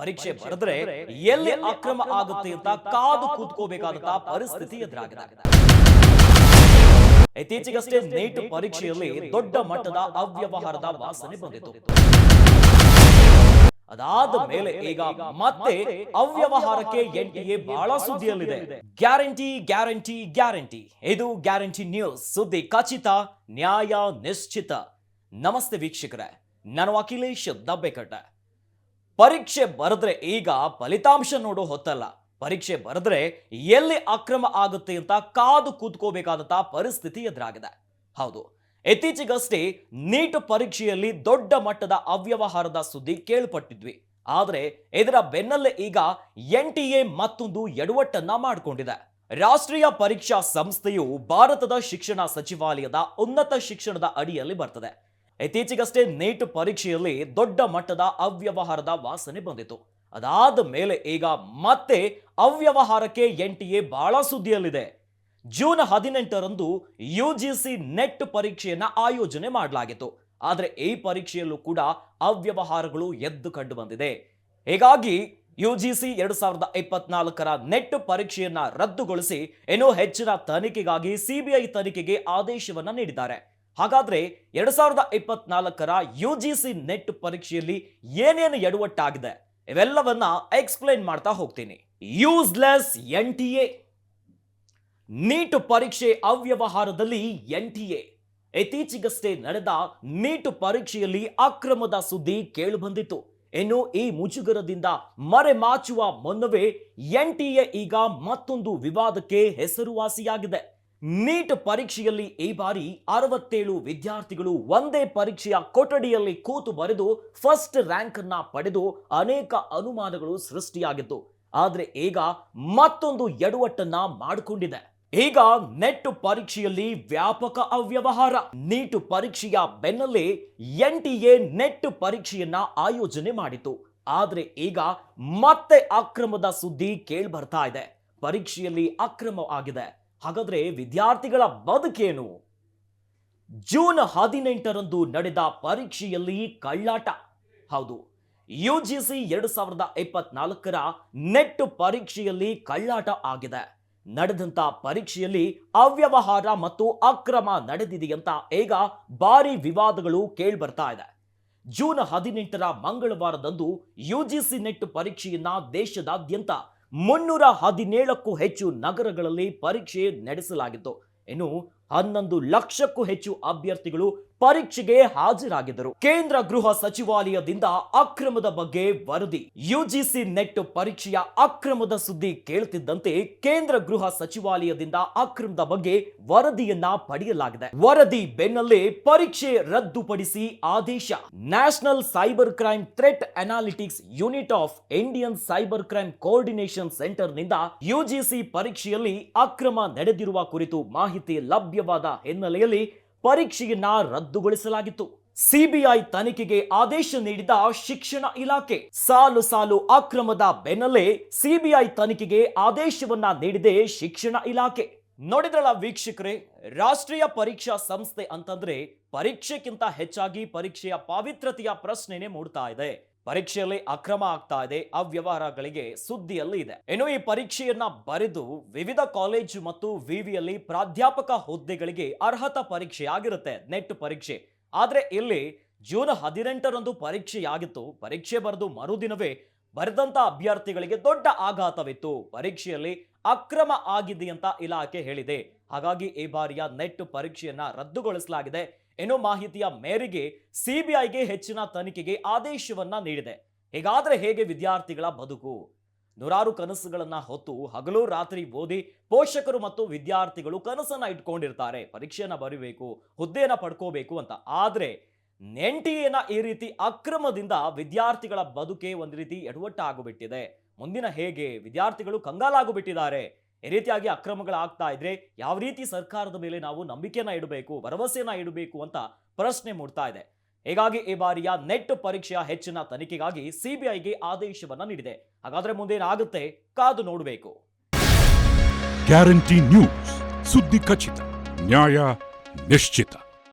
ಪರೀಕ್ಷೆ ಬರೆದ್ರೆ ಎಲ್ಲಿ ಅಕ್ರಮ ಆಗುತ್ತೆ ಅಂತ ಕಾದು ಕೂತ್ಕೋಬೇಕಾದಂತಹ ಪರಿಸ್ಥಿತಿ ಎದುರಾಗಿದೆ. ಇತ್ತೀಚೆಗಷ್ಟೇ ನೀಟ್ ಪರೀಕ್ಷೆಯಲ್ಲಿ ದೊಡ್ಡ ಮಟ್ಟದ ಅವ್ಯವಹಾರದ ವಾಸನೆ ಬಂದಿತು. ಅದಾದ ಮೇಲೆ ಈಗ ಮತ್ತೆ ಅವ್ಯವಹಾರಕ್ಕೆ ಎನ್ಟಿಎ ಬಹಳ ಸುದ್ದಿಯಲ್ಲಿದೆ ಗ್ಯಾರಂಟಿ ಗ್ಯಾರಂಟಿ ಗ್ಯಾರಂಟಿ. ಇದು ಗ್ಯಾರಂಟಿ ನ್ಯೂಸ್. ಸುದ್ದಿ ಖಚಿತ ನ್ಯಾಯ ನಿಶ್ಚಿತ. ನಮಸ್ತೆ ವೀಕ್ಷಕರೇ. ನಾನು ಅಖಿಲೇಶ್ ದಬ್ಬೆಕಟ್ಟ. ಪರೀಕ್ಷೆ ಬರೆದ್ರೆ ಈಗ ಫಲಿತಾಂಶ ನೋಡೋ ಹೊತ್ತಲ್ಲ. ಪರೀಕ್ಷೆ ಬರೆದ್ರೆ ಎಲ್ಲಿ ಅಕ್ರಮ ಆಗುತ್ತೆ ಅಂತ ಕಾದು ಕೂತ್ಕೋಬೇಕಾದಂತಹ ಪರಿಸ್ಥಿತಿ ಎದುರಾಗಿದೆ. ಹೌದು, ಇತ್ತೀಚೆಗಷ್ಟೇ ನೀಟ್ ಪರೀಕ್ಷೆಯಲ್ಲಿ ದೊಡ್ಡ ಮಟ್ಟದ ಅವ್ಯವಹಾರದ ಸುದ್ದಿ ಕೇಳ್ಪಟ್ಟಿದ್ವಿ. ಆದರೆ ಇದರ ಬೆನ್ನಲ್ಲೇ ಈಗ ಎನ್ ಟಿ ಎ ಮತ್ತೊಂದು ಎಡವಟ್ಟನ್ನ ಮಾಡಿಕೊಂಡಿದೆ. ರಾಷ್ಟ್ರೀಯ ಪರೀಕ್ಷಾ ಸಂಸ್ಥೆಯು ಭಾರತದ ಶಿಕ್ಷಣ ಸಚಿವಾಲಯದ ಉನ್ನತ ಶಿಕ್ಷಣದ ಅಡಿಯಲ್ಲಿ ಬರ್ತದೆ. ಇತ್ತೀಚೆಗಷ್ಟೇ ನೀಟ್ ಪರೀಕ್ಷೆಯಲ್ಲಿ ದೊಡ್ಡ ಮಟ್ಟದ ಅವ್ಯವಹಾರದ ವಾಸನೆ ಬಂದಿತು ಅದಾದ ಮೇಲೆ ಈಗ ಮತ್ತೆ ಅವ್ಯವಹಾರಕ್ಕೆ ಎನ್ ಟಿ ಎ ಬಹಳ ಸುದ್ದಿಯಲ್ಲಿದೆ. ಜೂನ್ ಹದಿನೆಂಟರಂದು ಯು ಜಿ ಸಿ ನೆಟ್ ಪರೀಕ್ಷೆಯನ್ನ ಆಯೋಜನೆ ಮಾಡಲಾಗಿತ್ತು. ಆದರೆ ಈ ಪರೀಕ್ಷೆಯಲ್ಲೂ ಕೂಡ ಅವ್ಯವಹಾರಗಳು ಎದ್ದು ಕಂಡು ಬಂದಿದೆ. ಹೀಗಾಗಿ ಯು ಜಿ ಸಿ ಎರಡು ಸಾವಿರದ ಇಪ್ಪತ್ನಾಲ್ಕರ ನೆಟ್ ಪರೀಕ್ಷೆಯನ್ನ ರದ್ದುಗೊಳಿಸಿ ಇನ್ನೂ ಹೆಚ್ಚಿನ ತನಿಖೆಗಾಗಿ ಸಿಬಿಐ ತನಿಖೆಗೆ ಆದೇಶವನ್ನ ನೀಡಿದ್ದಾರೆ. ಹಾಗಾದ್ರೆ ಎರಡ್ ಸಾವಿರದ ಇಪ್ಪತ್ನಾಲ್ಕರ ಯು ಜಿ ಸಿ ನೆಟ್ ಪರೀಕ್ಷೆಯಲ್ಲಿ ಏನೇನು ಎಡವಟ್ಟಾಗಿದೆ? ಇವೆಲ್ಲವನ್ನ ಎಕ್ಸ್ಪ್ಲೈನ್ ಮಾಡ್ತಾ ಹೋಗ್ತೀನಿ. Useless N T A NEET ಪರೀಕ್ಷೆ ಅವ್ಯವಹಾರದಲ್ಲಿ ಎನ್ ಟಿ ಎ ಇತ್ತೀಚೆಗಷ್ಟೇ ನಡೆದ ನೀಟ್ ಪರೀಕ್ಷೆಯಲ್ಲಿ ಅಕ್ರಮದ ಸುದ್ದಿ ಕೇಳಿಬಂದಿತ್ತು. ಇನ್ನು ಈ ಮುಜುಗರದಿಂದ ಮರೆಮಾಚುವ ಮುನ್ನವೇ ಎನ್ ಟಿ ಎ ಈಗ ಮತ್ತೊಂದು ವಿವಾದಕ್ಕೆ ಹೆಸರುವಾಸಿಯಾಗಿದೆ. ನೀಟ್ ಪರೀಕ್ಷೆಯಲ್ಲಿ ಈ ಬಾರಿ ಅರವತ್ತೇಳು ವಿದ್ಯಾರ್ಥಿಗಳು ಒಂದೇ ಪರೀಕ್ಷೆಯ ಕೊಠಡಿಯಲ್ಲಿ ಕೂತು ಬರೆದು ಫಸ್ಟ್ ರ್ಯಾಂಕ್ ಅನ್ನ ಪಡೆದು ಅನೇಕ ಅನುಮಾನಗಳು ಸೃಷ್ಟಿಯಾಗಿತ್ತು. ಆದ್ರೆ ಈಗ ಮತ್ತೊಂದು ಎಡವಟ್ಟನ್ನ ಮಾಡಿಕೊಂಡಿದೆ. ಈಗ ನೆಟ್ ಪರೀಕ್ಷೆಯಲ್ಲಿ ವ್ಯಾಪಕ ಅವ್ಯವಹಾರ. ನೀಟ್ ಪರೀಕ್ಷೆಯ ಬೆನ್ನಲ್ಲೇ ಎನ್ ಟಿ ಎ ನೆಟ್ ಪರೀಕ್ಷೆಯನ್ನ ಆಯೋಜನೆ ಮಾಡಿತು ಆದ್ರೆ ಈಗ ಮತ್ತೆ ಅಕ್ರಮದ ಸುದ್ದಿ ಕೇಳ್ಬರ್ತಾ ಇದೆ. ಪರೀಕ್ಷೆಯಲ್ಲಿ ಅಕ್ರಮ ಆಗಿದೆ. ಹಾಗಾದ್ರೆ ವಿದ್ಯಾರ್ಥಿಗಳ ಬದುಕೇನು? ಜೂನ್ ಹದಿನೆಂಟರಂದು ನಡೆದ ಪರೀಕ್ಷೆಯಲ್ಲಿ ಕಳ್ಳಾಟ. ಹೌದು ಯು ಜಿ ಸಿ ಎರಡು ಸಾವಿರದ ಇಪ್ಪತ್ನಾಲ್ಕರ ನೆಟ್ ಪರೀಕ್ಷೆಯಲ್ಲಿ ಕಳ್ಳಾಟ ಆಗಿದೆ. ನಡೆದಂತ ಪರೀಕ್ಷೆಯಲ್ಲಿ ಅವ್ಯವಹಾರ ಮತ್ತು ಅಕ್ರಮ ನಡೆದಿದೆಯಂತ ಈಗ ಭಾರಿ ವಿವಾದಗಳು ಕೇಳ್ಬರ್ತಾ ಇದೆ. ಜೂನ್ ಹದಿನೆಂಟರ ಮಂಗಳವಾರದಂದು ಯುಜಿಸಿ ನೆಟ್ ಪರೀಕ್ಷೆಯನ್ನ ದೇಶದಾದ್ಯಂತ ಮುನ್ನೂರ ಹದಿನೇಳಕ್ಕೂ ಹೆಚ್ಚು ನಗರಗಳಲ್ಲಿ ಪರೀಕ್ಷೆ ನಡೆಸಲಾಗಿತ್ತು. ಇನ್ನು ಹನ್ನೊಂದು ಲಕ್ಷಕ್ಕೂ ಹೆಚ್ಚು ಅಭ್ಯರ್ಥಿಗಳು ಪರೀಕ್ಷೆಗೆ ಹಾಜರಾಗಿದ್ದರು. ಕೇಂದ್ರ ಗೃಹ ಸಚಿವಾಲಯದಿಂದ ಅಕ್ರಮದ ಬಗ್ಗೆ ವರದಿ. ಯುಜಿಸಿ ನೆಟ್ ಪರೀಕ್ಷೆಯ ಅಕ್ರಮದ ಸುದ್ದಿ ಕೇಳುತ್ತಿದ್ದಂತೆ ಕೇಂದ್ರ ಗೃಹ ಸಚಿವಾಲಯದಿಂದ ಅಕ್ರಮದ ಬಗ್ಗೆ ವರದಿಯನ್ನ ಪಡೆಯಲಾಗಿದೆ. ವರದಿ ಬೆನ್ನಲ್ಲೇ ಪರೀಕ್ಷೆ ರದ್ದುಪಡಿಸಿ ಆದೇಶ. National cyber crime threat analytics unit of Indian cyber crime coordination ಸೆಂಟರ್ನಿಂದ UGC ಪರೀಕ್ಷೆಯಲ್ಲಿ ಅಕ್ರಮ ನಡೆದಿರುವ ಕುರಿತು ಮಾಹಿತಿ ಲಭ್ಯವಾದ ಹಿನ್ನೆಲೆಯಲ್ಲಿ ಪರೀಕ್ಷೆಯನ್ನ ರದ್ದುಗೊಳಿಸಲಾಗಿತ್ತು. ಸಿಬಿಐ ತನಿಖೆಗೆ ಆದೇಶ ನೀಡಿದ ಶಿಕ್ಷಣ ಇಲಾಖೆ. ಸಾಲು ಸಾಲು ಅಕ್ರಮದ ಬೆನ್ನಲ್ಲೇ ಸಿಬಿಐ ತನಿಖೆಗೆ ಆದೇಶವನ್ನ ನೀಡಿದೆ ಶಿಕ್ಷಣ ಇಲಾಖೆ. ನೋಡಿದ್ರಲ್ಲ ವೀಕ್ಷಕರೇ, ರಾಷ್ಟ್ರೀಯ ಪರೀಕ್ಷಾ ಸಂಸ್ಥೆ ಅಂತಂದ್ರೆ ಪರೀಕ್ಷೆಗಿಂತ ಹೆಚ್ಚಾಗಿ ಪರೀಕ್ಷೆಯ ಪಾವಿತ್ರತೆಯ ಪ್ರಶ್ನೆನೇ ಮೂಡ್ತಾ ಇದೆ. ಪರೀಕ್ಷೆಯಲ್ಲಿ ಅಕ್ರಮ ಆಗ್ತಾ ಇದೆ, ಅವ್ಯವಹಾರಗಳಿಗೆ ಸುದ್ದಿಯಲ್ಲಿ ಇದೆ. ಇನ್ನು ಈ ಪರೀಕ್ಷೆಯನ್ನ ಬರೆದು ವಿವಿಧ ಕಾಲೇಜು ಮತ್ತು ವಿವಿಯಲ್ಲಿ ಪ್ರಾಧ್ಯಾಪಕ ಹುದ್ದೆಗಳಿಗೆ ಅರ್ಹತಾ ಪರೀಕ್ಷೆ ಆಗಿರುತ್ತೆ ನೆಟ್ ಪರೀಕ್ಷೆ. ಆದ್ರೆ ಇಲ್ಲಿ ಜೂನ್ ಹದಿನೆಂಟರಂದು ಪರೀಕ್ಷೆಯಾಗಿತ್ತು. ಪರೀಕ್ಷೆ ಬರೆದು ಮರುದಿನವೇ ಬರೆದಂತ ಅಭ್ಯರ್ಥಿಗಳಿಗೆ ದೊಡ್ಡ ಆಘಾತವಿತ್ತು. ಪರೀಕ್ಷೆಯಲ್ಲಿ ಅಕ್ರಮ ಆಗಿದೆ ಅಂತ ಇಲಾಖೆ ಹೇಳಿದೆ. ಹಾಗಾಗಿ ಈ ಬಾರಿಯ ನೆಟ್ ಪರೀಕ್ಷೆಯನ್ನ ರದ್ದುಗೊಳಿಸಲಾಗಿದೆ. ಇನ್ನು ಮಾಹಿತಿಯ ಮೇರೆಗೆ ಸಿಬಿಐಗೆ ಹೆಚ್ಚಿನ ತನಿಖೆಗೆ ಆದೇಶವನ್ನ ನೀಡಿದೆ. ಹೀಗಾದ್ರೆ ಹೇಗೆ ವಿದ್ಯಾರ್ಥಿಗಳ ಬದುಕು? ನೂರಾರು ಕನಸುಗಳನ್ನ ಹೊತ್ತು ಹಗಲು ರಾತ್ರಿ ಓದಿ ಪೋಷಕರು ಮತ್ತು ವಿದ್ಯಾರ್ಥಿಗಳು ಕನಸನ್ನ ಇಟ್ಕೊಂಡಿರ್ತಾರೆ. ಪರೀಕ್ಷೆಯನ್ನ ಬರಿಬೇಕು, ಹುದ್ದೆಯನ್ನ ಪಡ್ಕೋಬೇಕು ಅಂತ. ಆದ್ರೆ ನೆಂಟಿಯನ್ನ ಈ ರೀತಿ ಅಕ್ರಮದಿಂದ ವಿದ್ಯಾರ್ಥಿಗಳ ಬದುಕೆ ಒಂದು ರೀತಿ ಎಡವಟ್ಟಾಗಿಬಿಟ್ಟಿದೆ. ಮುಂದಿನ ಹೇಗೆ ವಿದ್ಯಾರ್ಥಿಗಳು ಕಂಗಾಲಾಗಿಬಿಟ್ಟಿದ್ದಾರೆ? ಈ ರೀತಿಯಾಗಿ ಅಕ್ರಮಗಳಾಗ್ತಾ ಇದ್ರೆ ಯಾವ ರೀತಿ ಸರ್ಕಾರದ ಮೇಲೆ ನಾವು ನಂಬಿಕೆಯನ್ನ ಇಡಬೇಕು ಭರವಸೆಯನ್ನ ಇಡಬೇಕು ಅಂತ ಪ್ರಶ್ನೆ ಮೂಡ್ತಾ ಇದೆ. ಹೀಗಾಗಿ ಈ ಬಾರಿಯ ನೆಟ್ ಪರೀಕ್ಷೆಯ ಹೆಚ್ಚಿನ ತನಿಖೆಗಾಗಿ ಸಿಬಿಐಗೆ ಆದೇಶವನ್ನ ನೀಡಿದೆ. ಹಾಗಾದ್ರೆ ಮುಂದೇನಾಗುತ್ತೆ? ಕಾದು ನೋಡಬೇಕು. Guarantee news. ಸುದ್ದಿ ಖಚಿತ, ನ್ಯಾಯ ನಿಶ್ಚಿತ.